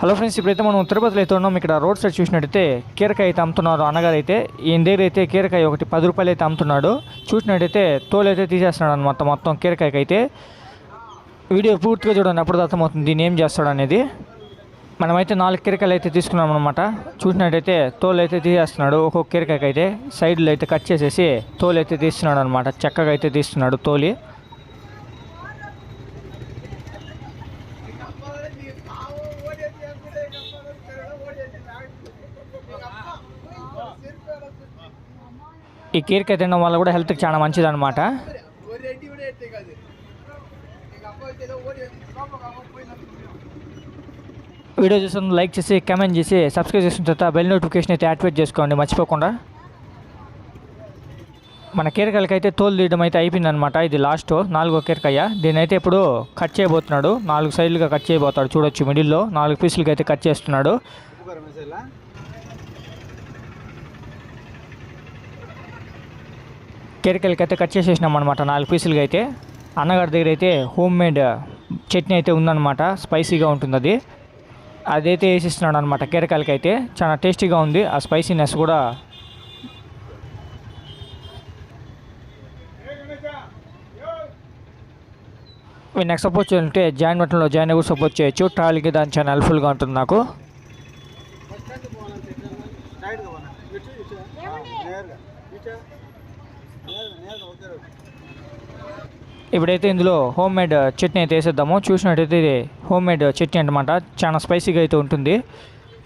Hello friends ఇప్పుడైతే మనం తిరుపతిలో అయితే ఉన్నాం. ఇక్కడ రోడ్ సైడ్ చూసినట్టయితే కీరకాయ అయితే అమ్ముతున్నారు అన్నగారు అయితే ఈయన దగ్గర అయితే కీరకాయ ఒకటి పది రూపాయలు అయితే అమ్ముతున్నాడు. చూసినట్టయితే తోలు అయితే తీసేస్తున్నాడు అనమాట మొత్తం కీరకాయకి అయితే. వీడియో పూర్తిగా చూడండి అప్పుడు అర్థమవుతుంది దీన్ని ఏం చేస్తాడు అనేది. మనమైతే నాలుగు కీరకాయలు అయితే తీసుకున్నాం అనమాట చూసినట్టయితే తోలు అయితే తీసేస్తున్నాడు ఒక్కొక్క కీరకాయకి అయితే. సైడ్లో అయితే కట్ చేసేసి తోలు అయితే తీస్తున్నాడు అనమాట చక్కగా అయితే తీస్తున్నాడు తోలి. ఈ కీరకాయ తినడం వల్ల కూడా హెల్త్కి చాలా మంచిది అనమాట వీడియో చూసిన లైక్ చేసి కామెంట్ చేసి సబ్స్క్రైబ్ చేసిన తర్వాత బెల్ నోటిఫికేషన్ అయితే యాక్టివేట్ చేసుకోండి. మర్చిపోకుండా. మన కీరకాయలకి అయితే తోలు తీయడం అయితే అయిపోయింది అనమాట ఇది లాస్ట్ నాలుగో కీరకాయ. దీని అయితే ఇప్పుడు కట్ చేయబోతున్నాడు. నాలుగు సైడ్లుగా కట్ చేయబోతాడు. చూడొచ్చు మిడిల్లో నాలుగు పీసులకి అయితే కట్ చేస్తున్నాడు. కీరకాయలకి అయితే కట్ చేసేసినాం అనమాట నాలుగు పీసులుగా అయితే. అన్నగారి దగ్గర అయితే హోమ్ మేడ్ చట్నీ అయితే ఉందన్నమాట. స్పైసీగా ఉంటుంది అది అదైతే వేసిస్తున్నాడు అనమాట కీరకాయలకి అయితే చాలా టేస్టీగా ఉంది. ఆ స్పైసీనెస్ కూడా మీరు నెక్స్ట్ సపోర్ట్ చేయాలంటే జాయిన్ బటన్లో జాయిన్ అయ్యి సపోర్ట్ చేయొచ్చు. ట్రావెల్కి దాని చాలా హెల్ప్ఫుల్గా ఉంటుంది నాకు. ఇప్పుడైతే ఇందులో హోమ్ మేడ్ చట్నీ అయితే వేసేద్దాము. చూసినట్టయితే ఇది హోమ్ మేడ్ చట్నీ అనమాట చాలా స్పైసీగా అయితే ఉంటుంది.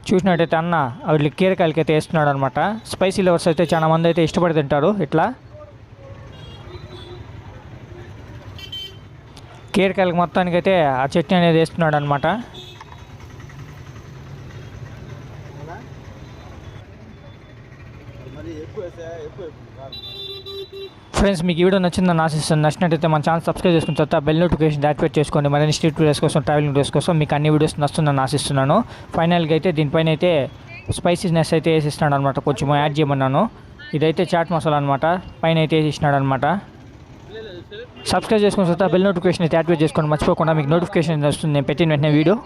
చూసినట్టయితే అన్న వీళ్ళు కీరకాయలకి అయితే వేస్తున్నాడు అనమాట స్పైసీ లవర్స్ అయితే చాలా మంది అయితే ఇష్టపడి తింటారు ఇట్లా. కీరకాయలకి మొత్తానికి అయితే ఆ చట్నీ అనేది వేస్తున్నాడు అనమాట ఫ్రెండ్స్ మీకు ఈ వీడియో నచ్చిందని ఆశిస్తాను నచ్చినట్టయితే మన ఛానల్ సబ్స్క్రైబ్ చేసుకున్న తర్వాత బెల్ నోటిఫికేషన్ యాక్టివేట్ చేసుకోండి. మరిన్ని స్ట్రీట్ వీడియోస్ కోసం ట్రావెలింగ్ వీడియోస్ కోసం మీకు అన్ని వీడియోస్ నచ్చుతుందని ఆశిస్తున్నాను. ఫైనల్గా అయితే దీనిపైన అయితే స్పైసీనెస్ అయితే వేసిస్తున్నాడు అనమాట కొంచెం యాడ్ చేయమన్నాను. ఇదైతే చాట్ మసాలా అనమాట పైన అయితే వేసిస్తున్నాడు అనమాట సబ్స్క్రైబ్ చేసుకున్న తర్వాత బెల్ నోటిఫికేషన్ అయితే యాక్టివేట్ చేసుకోండి. మర్చిపోకుండా మీకు నోటిఫికేషన్ వస్తుంది. నేను పెట్టిన వెంటనే వీడియో.